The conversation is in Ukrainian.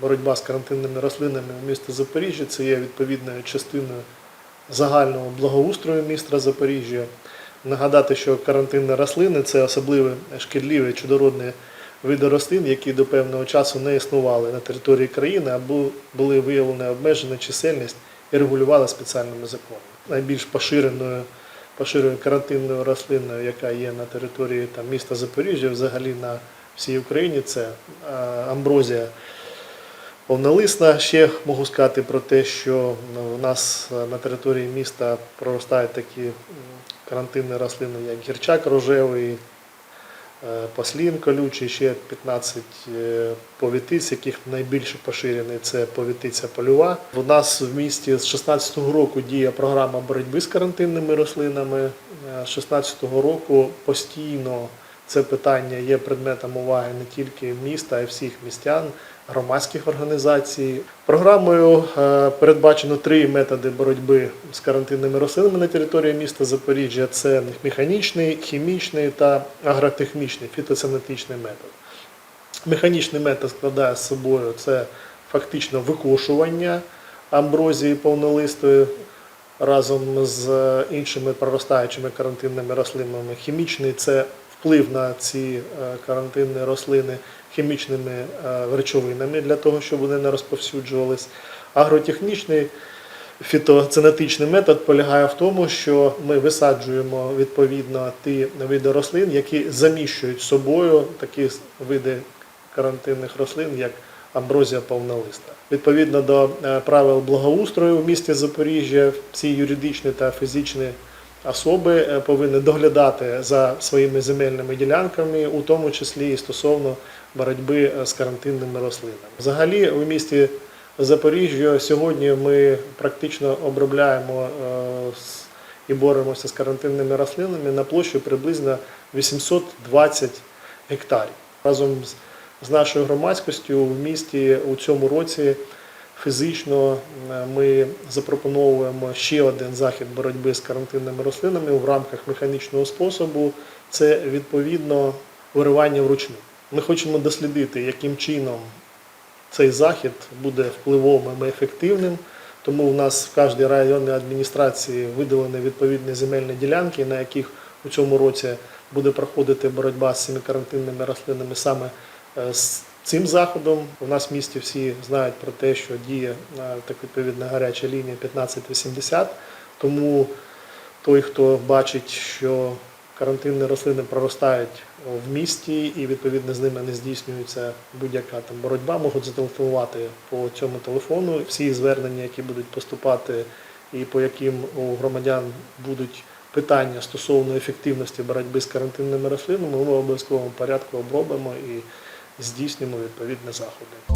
Боротьба з карантинними рослинами в місті Запоріжжя це є відповідною частиною загального благоустрою міста Запоріжжя. Нагадати, що карантинні рослини це особливі шкідливі чудородні види рослин, які до певного часу не існували на території країни або були виявлені обмежена чисельність і регулювали спеціальними законами. Найбільш поширеною поширеною карантинною рослиною, яка є на території там, міста Запоріжжя, взагалі на всій Україні, це амброзія повнолисна. Ще можу сказати про те, що ну, у нас е, на території міста проростають такі карантинні рослини, як гірчак рожевий, е, послін колючий, ще 15 е, повітиць, яких найбільше поширений це повітиця польова. У нас в місті з 2016 року діє програма боротьби з карантинними рослинами. З 2016 року постійно це питання є предметом уваги не тільки міста, а й всіх містян, громадських організацій. Програмою е, передбачено три методи боротьби з карантинними рослинами на території міста Запоріжжя: це механічний, хімічний та агротехнічний фітосанітичний метод. Механічний метод складає з собою це фактично викошування амброзії повнолистої разом з іншими проростаючими карантинними рослинами. Хімічний це вплив на ці е, карантинні рослини хімічними е, речовинами для того, щоб вони не розповсюджувались. Агротехнічний фітоценетичний метод полягає в тому, що ми висаджуємо відповідно ті види рослин, які заміщують собою такі види карантинних рослин, як амброзія повнолиста. Відповідно до е, правил благоустрою в місті Запоріжжя, всі юридичні та фізичні особи е, повинні доглядати за своїми земельними ділянками, у тому числі і стосовно боротьби е, з карантинними рослинами. Взагалі, у місті Запоріжжя сьогодні ми практично обробляємо е, і боремося з карантинними рослинами на площі приблизно 820 гектарів. Разом з нашою громадськістю в місті у цьому році фізично е, ми запропонуємо ще один захід боротьби з карантинними рослинами в рамках механічного способу. Це відповідно виривання вручну. Ми хочемо дослідити, яким чином цей захід буде впливовим і ефективним. Тому у нас в кожній районній адміністрації виділені відповідні земельні ділянки, на яких у цьому році буде проходити боротьба з цими карантинними рослинами саме е, з цим заходом. У нас в місті всі знають про те, що діє е, так відповідна гаряча лінія 1580. Тому той, хто бачить, що карантинні рослини проростають в місті і відповідно з ними не здійснюється будь-яка там боротьба, можуть зателефонувати по цьому телефону. Всі звернення, які будуть поступати і по яким у громадян будуть питання стосовно ефективності боротьби з карантинними рослинами, ми обов'язковому порядку обробимо і здійснимо відповідні заходи.